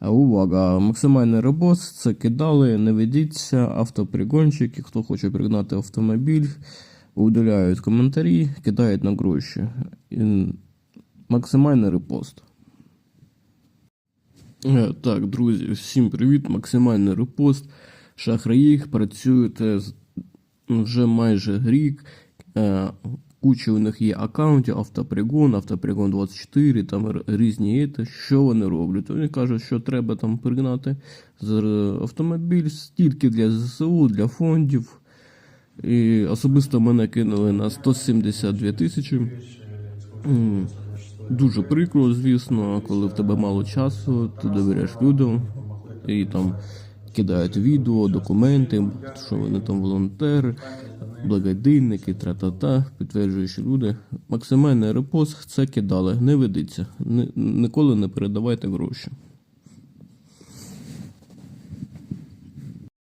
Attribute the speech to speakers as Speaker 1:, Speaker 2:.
Speaker 1: А увага! Максимальний репост це кидали, не ведіться, автопригонщики, хто хоче пригнати автомобіль, удаляють коментарі, кидають на гроші. Максимальний репост. Е, Так, друзі, всім привіт, максимальний репост. Шахраї працюєте вже майже рік. Куча у них є аккаунтів, автопригон, автопригон 24, там різні є. Що вони роблять? Вони кажуть, що треба там пригнати автомобіль тільки для ЗСУ, для фондів. І особисто мене кинули на 172 тисячі. Дуже прикро, звісно, коли в тебе мало часу, ти довіряєш людям і там кидають відео, документи, що вони там волонтери, благодійники, тра-та-та, підтверджуючі люди. Максимальний репост це кидали, не ведіться, Ні- ніколи не передавайте гроші.